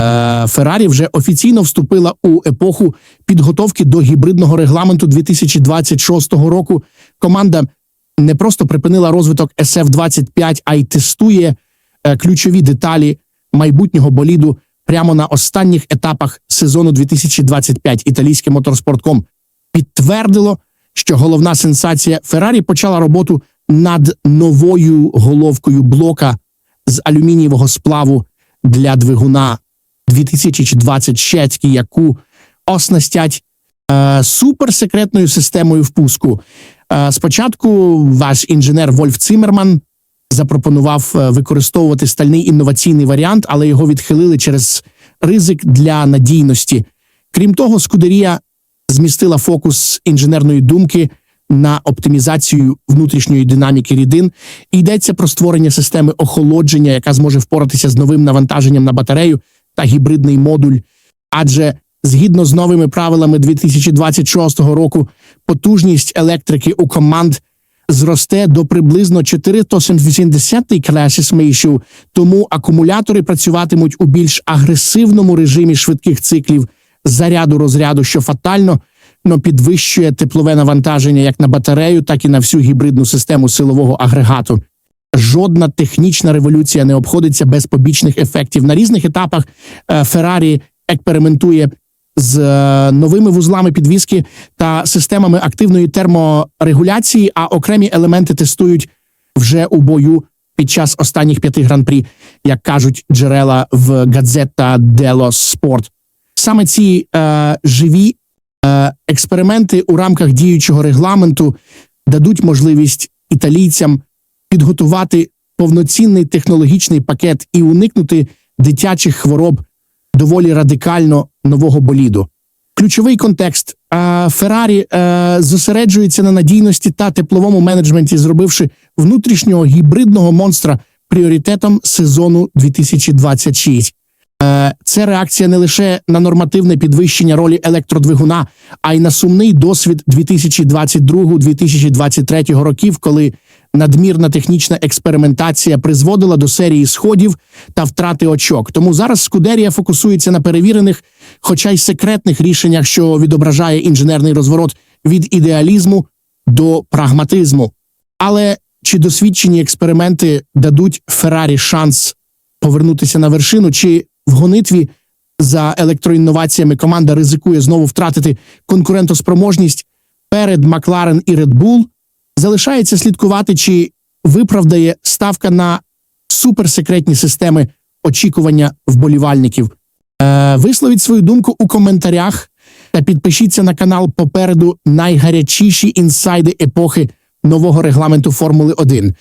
Е, Феррарі вже офіційно вступила у епоху підготовки до гібридного регламенту 2026 року. Команда не просто припинила розвиток SF-25, а й тестує е, ключові деталі майбутнього боліду прямо на останніх етапах сезону 2025. Італійське моторспортком підтвердило, що головна сенсація Феррарі почала роботу над новою головкою блока з алюмінієвого сплаву для двигуна 2026, яку оснастять е, суперсекретною системою впуску. Е, спочатку ваш інженер Вольф Цимерман запропонував е, використовувати стальний інноваційний варіант, але його відхилили через ризик для надійності. Крім того, Скудерія змістила фокус інженерної думки на оптимізацію внутрішньої динаміки рідин. Йдеться про створення системи охолодження, яка зможе впоратися з новим навантаженням на батарею та гібридний модуль. Адже згідно з новими правилами 2026 року, потужність електрики у команд зросте до приблизно 480 класи смейшу, тому акумулятори працюватимуть у більш агресивному режимі швидких циклів заряду розряду, що фатально но підвищує теплове навантаження як на батарею, так і на всю гібридну систему силового агрегату. Жодна технічна революція не обходиться без побічних ефектів. На різних етапах е, Феррарі експериментує з е, новими вузлами підвіски та системами активної терморегуляції, а окремі елементи тестують вже у бою під час останніх п'яти гран-прі, як кажуть джерела в Газета Дело Спорт. Саме ці е, живі е, експерименти у рамках діючого регламенту дадуть можливість італійцям підготувати повноцінний технологічний пакет і уникнути дитячих хвороб доволі радикально нового боліду. Ключовий контекст Феррарі е, зосереджується на надійності та тепловому менеджменті, зробивши внутрішнього гібридного монстра пріоритетом сезону 2026. Е, Це реакція не лише на нормативне підвищення ролі електродвигуна, а й на сумний досвід 2022-2023 років, коли надмірна технічна експериментація призводила до серії сходів та втрати очок. Тому зараз Скудерія фокусується на перевірених, хоча й секретних рішеннях, що відображає інженерний розворот від ідеалізму до прагматизму. Але чи досвідчені експерименти дадуть Феррарі шанс повернутися на вершину, чи в гонитві за електроінноваціями команда ризикує знову втратити конкурентоспроможність перед Макларен і Bull, залишається слідкувати, чи виправдає ставка на суперсекретні системи очікування вболівальників. Е, висловіть свою думку у коментарях та підпишіться на канал попереду найгарячіші інсайди епохи нового регламенту Формули 1.